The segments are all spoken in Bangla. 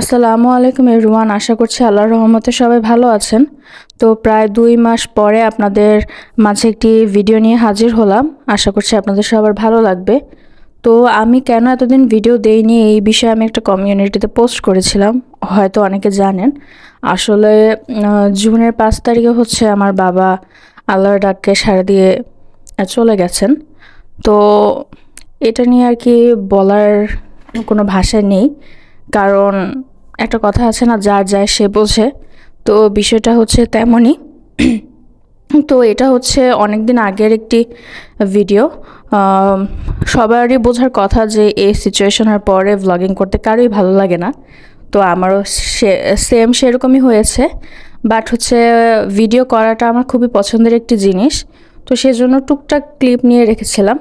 আসসালামু আলাইকুম এরুয়ান আশা করছি আল্লাহর রহমতে সবাই ভালো আছেন। তো প্রায় দুই মাস পরে আপনাদের মাঝে একটি ভিডিও নিয়ে হাজির হলাম। আশা করছি আপনাদের সবার ভালো লাগবে। তো আমি কেন এতদিন ভিডিও দেইনি এই বিষয়ে আমি একটা কমিউনিটিতে পোস্ট করেছিলাম, হয়তো অনেকে জানেন। আসলে জুনের পাঁচ তারিখে হচ্ছে আমার বাবা আল্লাহর ডাককে সারা দিয়ে চলে গেছেন। তো এটা নিয়ে আর কি বলার কোনো ভাষা নেই। কারণ একটা কথা আছে না, যার যায় সে বোঝে। তো বিষয়টা হচ্ছে তেমনই। তো এটা হচ্ছে অনেক দিন আগের একটি ভিডিও। সবারই বোঝার কথা যে এই সিচুয়েশনের পরে ভ্লগিং করতে কারোই ভালো লাগে না। তো আমারও সে সেম সেরকমই হয়েছে। বাট হচ্ছে ভিডিও করাটা আমার খুবই পছন্দের একটি জিনিস। তো সেজন্য টুকটাক ক্লিপ নিয়ে রেখেছিলাম।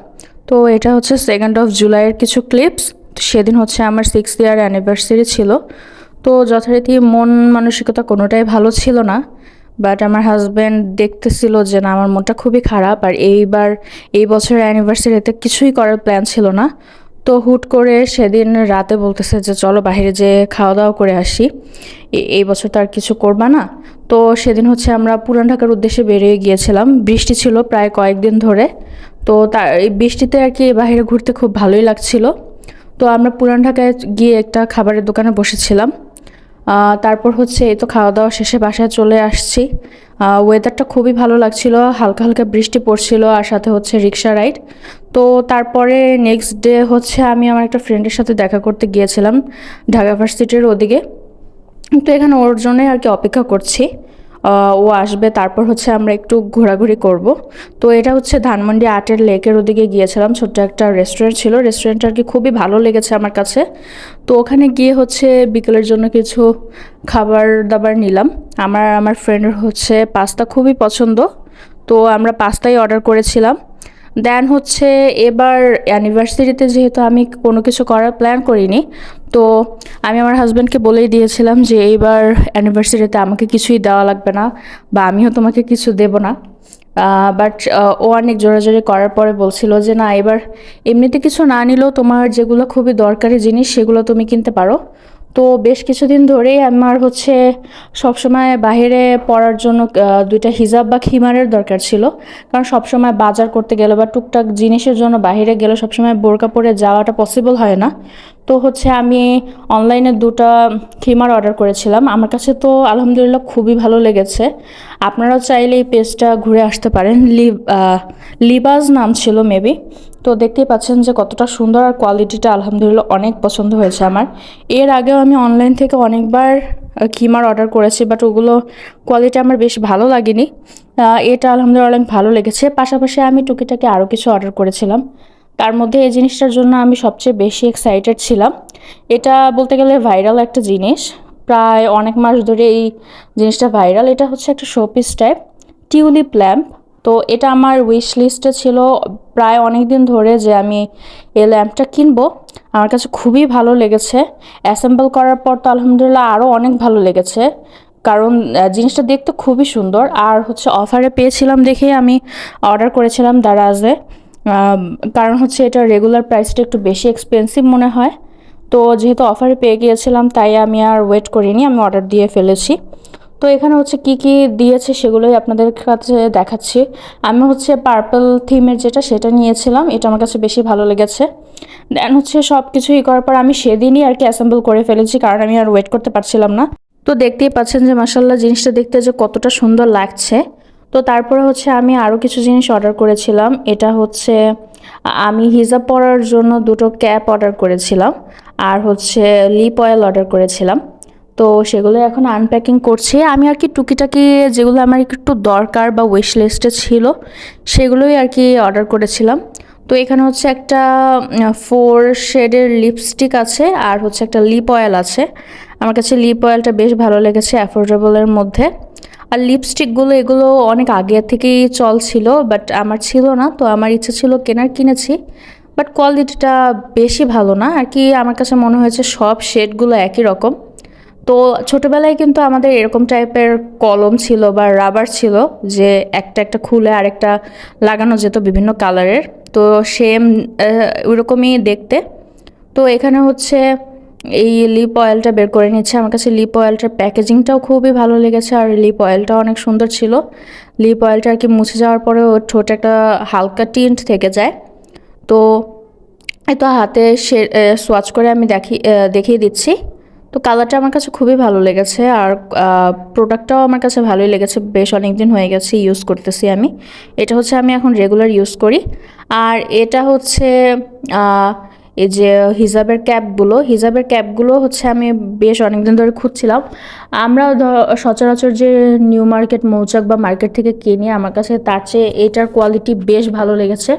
তো এটা হচ্ছে সেকেন্ড অফ জুলাইয়ের কিছু ক্লিপস সেদিন হচ্ছে আমার সিক্স ইয়ার অ্যানিভার্সারি ছিল। তো যথারীতি মন মানসিকতা কোনোটাই ভালো ছিল না। বাট আমার হাজব্যান্ড দেখতেছিল যে, না, আমার মনটা খুবই খারাপ। আর এইবার, এই বছরের অ্যানিভার্সারিতে কিছুই করার প্ল্যান ছিল না। তো হুট করে সেদিন রাতে বলতেছে যে, চলো বাইরে যে খাওয়া দাওয়া করে আসি। এই বছর তো আর কিছু করবা না। তো সেদিন হচ্ছে আমরা পুরান ঢাকার উদ্দেশ্যে বেরিয়ে গিয়েছিলাম। বৃষ্টি ছিল প্রায় কয়েকদিন ধরে। তো তার, এই বৃষ্টিতে আর কি বাইরে ঘুরতে খুব ভালোই লাগছিল। তো আমরা পুরান ঢাকায় গিয়ে একটা খাবারের দোকানে বসেছিলাম। তারপর হচ্ছে এই তো খাওয়া দাওয়া শেষে বাসায় চলে আসছি। ওয়েদারটা খুবই ভালো লাগছিল, হালকা হালকা বৃষ্টি পড়ছিল আর সাথে হচ্ছে রিক্সা রাইড তো তারপরে নেক্সট ডে হচ্ছে আমি আমার একটা ফ্রেন্ডের সাথে দেখা করতে গিয়েছিলাম ঢাকা ভার্সিটির ওদিকে। তো এখানে ওর জন্যই আর কি অপেক্ষা করছি। ও আসবে, তারপর হচ্ছে আমরা একটু ঘোরাঘুরি করব। তো এটা হচ্ছে ধানমন্ডি আটের লেকের ওদিকে গিয়েছিলাম, ছোট্ট একটা রেস্টুরেন্ট ছিল। রেস্টুরেন্টটা আর কি খুবই ভালো লেগেছে আমার কাছে। তো ওখানে গিয়ে হচ্ছে বিকেলের জন্য কিছু খাবার দাবার নিলাম। আমার আমার ফ্রেন্ডের হচ্ছে পাস্তা খুবই পছন্দ। তো আমরা পাস্তাই অর্ডার করেছিলাম। দেন হচ্ছে এবার অ্যানিভার্সারিতে যেহেতু আমি কোনো কিছু করার প্ল্যান করিনি তো আমি আমার হাজব্যান্ডকে বলেই দিয়েছিলাম যে এইবার অ্যানিভার্সারিতে আমাকে কিছুই দেওয়া লাগবে না বা আমিও তোমাকে কিছু দেব না। বাট ও অনেক জোরাজোরি করার পরে বলছিল যে না, এবার এমনিতে কিছু না নিলেও তোমার যেগুলো খুবই দরকারি জিনিস সেগুলো তুমি কিনতে পারো। তো বেশ কিছুদিন ধরেই আমার হচ্ছে সবসময় বাইরে পড়ার জন্য দুইটা হিজাব বা খিমারের দরকার ছিল। কারণ সবসময় বাজার করতে গেলে বা টুকটাক জিনিসের জন্য বাইরে গেলে সবসময় বোরকা পরে যাওয়াটা পসিবল হয় না। তো হচ্ছে আমি অনলাইনে দুটো খিমার অর্ডার করেছিলাম। আমার কাছে তো আলহামদুলিল্লাহ খুবই ভালো লেগেছে। আপনারাও চাইলে এই পেজটা ঘুরে আসতে পারেন। লিভ লিবাজ নাম ছিল মেবি তো দেখতেই পাচ্ছেন যে কতটা সুন্দর আর কোয়ালিটিটা আলহামদুলিল্লাহ অনেক পছন্দ হয়েছে আমার। এর আগেও আমি অনলাইন থেকে অনেকবার কিমার অর্ডার করেছি বাট ওগুলো কোয়ালিটি আমার বেশ ভালো লাগেনি। এটা আলহামদুলিল্লাহ অনেক ভালো লেগেছে। পাশাপাশি আমি টুকিটাকি আরও কিছু অর্ডার করেছিলাম। তার মধ্যে এই জিনিসটার জন্য আমি সবচেয়ে বেশি এক্সাইটেড ছিলাম। এটা বলতে গেলে ভাইরাল একটা জিনিস। প্রায় অনেক মাস ধরে এই জিনিসটা ভাইরাল এটা হচ্ছে একটা শোপিস টাইপ টিউলিপ ল্যাম্প তো এটা আমার উইশ লিস্টে ছিল প্রায় অনেক দিন ধরে যে আমি এই ল্যাম্পটা কিনবো। আমার কাছে খুবই ভালো লেগেছে। অ্যাসেম্বল করার পর তো আলহামদুলিল্লাহ আরও অনেক ভালো লেগেছে। কারণ জিনিসটা দেখতে খুবই সুন্দর। আর হচ্ছে অফারে পেয়েছিলাম দেখেই আমি অর্ডার করেছিলাম দারাজে। কারণ হচ্ছে এটা রেগুলার প্রাইসটা একটু বেশি এক্সপেন্সিভ মনে হয়। তো যেহেতু অফারে পেয়ে গিয়েছিলাম, তাই আমি আর ওয়েট করিনি, আমি অর্ডার দিয়ে ফেলেছি। তো এখানে হচ্ছে কি কি দিয়েছে সেগুলোই আপনাদের কাছে দেখাচ্ছি। আমি হচ্ছে পার্পল থিমের যেটা, সেটা নিয়েছিলাম, এটা আমার কাছে বেশি ভালো লেগেছে। দেন হচ্ছে সব কিছুই করার পর আমি সেদিনই আর কি অ্যাসেম্বল করে ফেলেছি, কারণ আমি আর ওয়েট করতে পারছিলাম না। তো দেখতেই পাচ্ছেন যে মাসাল্লাহ জিনিসটা দেখতে যে কতটা সুন্দর লাগছে। তো তারপরে হচ্ছে আমি আরও কিছু জিনিস অর্ডার করেছিলাম। এটা হচ্ছে, আমি হিজাব পরার জন্য দুটো ক্যাপ অর্ডার করেছিলাম আর হচ্ছে লিপ অয়েল অর্ডার করেছিলাম। তো সেগুলো এখন আনপ্যাকিং করছি। আমি আর কি টুকিটাকি যেগুলো আমার একটু দরকার বা উইশ লিস্টে ছিল, সেগুলোই আর কি অর্ডার করেছিলাম। তো এখানে হচ্ছে একটা ফোর শেডের লিপস্টিক আছে আর হচ্ছে একটা লিপ অয়েল আছে। আমার কাছে লিপ অয়েলটা বেশ ভালো লেগেছে অ্যাফোর্ডেবলের মধ্যে। আর লিপস্টিকগুলো এগুলো অনেক আগে থেকেই চল ছিল বাট আমার ছিল না, তো আমার ইচ্ছে ছিল কেনার, কিনেছি। বাট কোয়ালিটিটা বেশি ভালো না, আর কি আমার কাছে মনে হয়েছে সব শেডগুলো একই রকম। তো ছোটোবেলায় কিন্তু আমাদের এরকম টাইপের কলম ছিল বা রাবার ছিল, যে একটা একটা খুলে আরেকটা লাগানো যেত বিভিন্ন কালারের তো সেম ওইরকমই দেখতে। তো এখানে হচ্ছে এই লিপ অয়েলটা বের করে নিচ্ছে। আমার কাছে লিপ অয়েলটার প্যাকেজিংটাও খুবই ভালো লেগেছে আর লিপ অয়েলটাও অনেক সুন্দর ছিল। লিপ অয়েলটা আর কি মুছে যাওয়ার পরে ওর ঠোঁটে একটা হালকা টিন্ট থেকে যায়। তো এই তো হাতে সে সোয়াচ করে আমি দেখি দেখিয়ে দিচ্ছি। তো কালারটা আমার কাছে খুবই ভালো লেগেছে আর প্রোডাক্টটাও আমার কাছে ভালোই লেগেছে। বেশ অনেক দিন হয়ে গেছে ইউজ করতেছি আমি। এটা হচ্ছে আমি এখন রেগুলার ইউজ করি। আর এটা হচ্ছে এই যে হিজাবের ক্যাপগুলো হিজাবের ক্যাপগুলো হচ্ছে আমি বেশ অনেক দিন ধরে খুঁজছিলাম। আমরা সচরাচর যে নিউ মার্কেট, মৌচাক বা মার্কেট থেকে কিনি, আমার কাছে তার চেয়ে এটার কোয়ালিটি বেশ ভালো লেগেছে।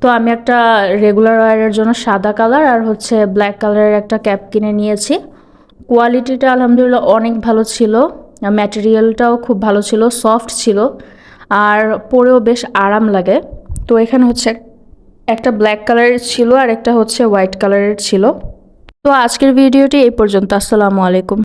তো আমি একটা রেগুলার ওয়ারের জন্য সাদা কালার আর হচ্ছে ব্ল্যাক কালারের একটা ক্যাপ কিনে নিয়েছি। কোয়ালিটিটা আলহামদুলিল্লাহ অনেক ভালো ছিল, ম্যাটেরিয়ালটাও খুব ভালো ছিল, সফট ছিল, আর পরেও বেশ আরাম লাগে। তো এখানে হচ্ছে একটা ব্ল্যাক কালারের ছিল আর একটা হচ্ছে হোয়াইট কালারের ছিল। তো আজকের ভিডিওটি এই পর্যন্ত। আসসালামু আলাইকুম।